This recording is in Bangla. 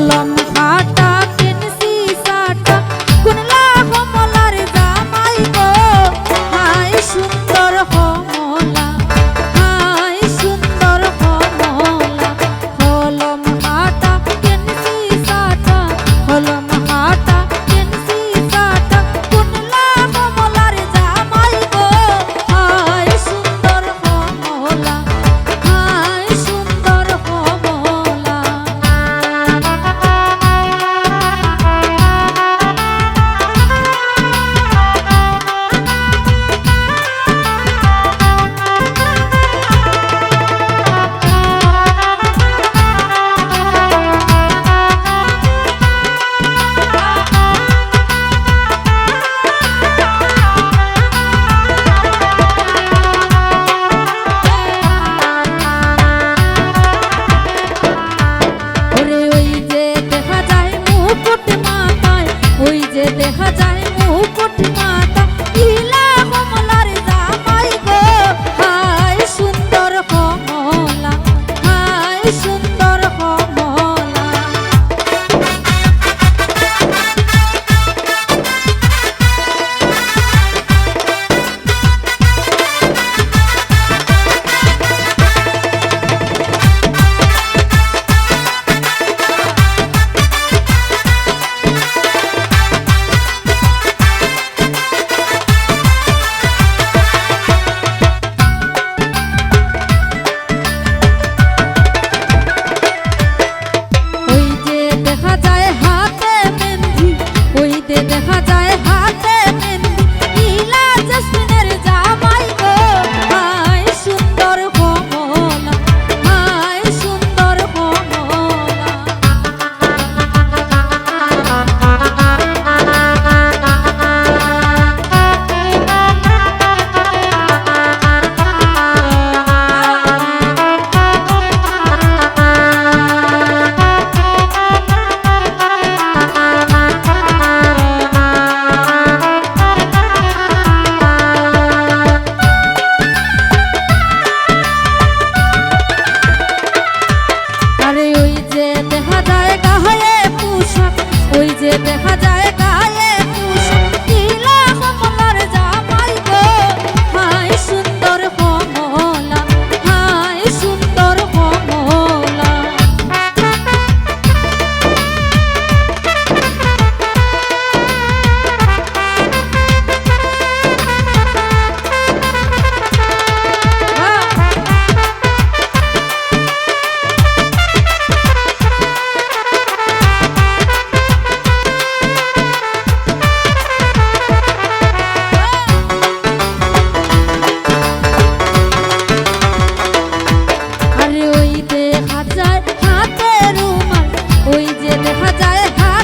Salam. Kısım দেখা तुझे देखा जाएगा দেখা যায় হ্যাঁ?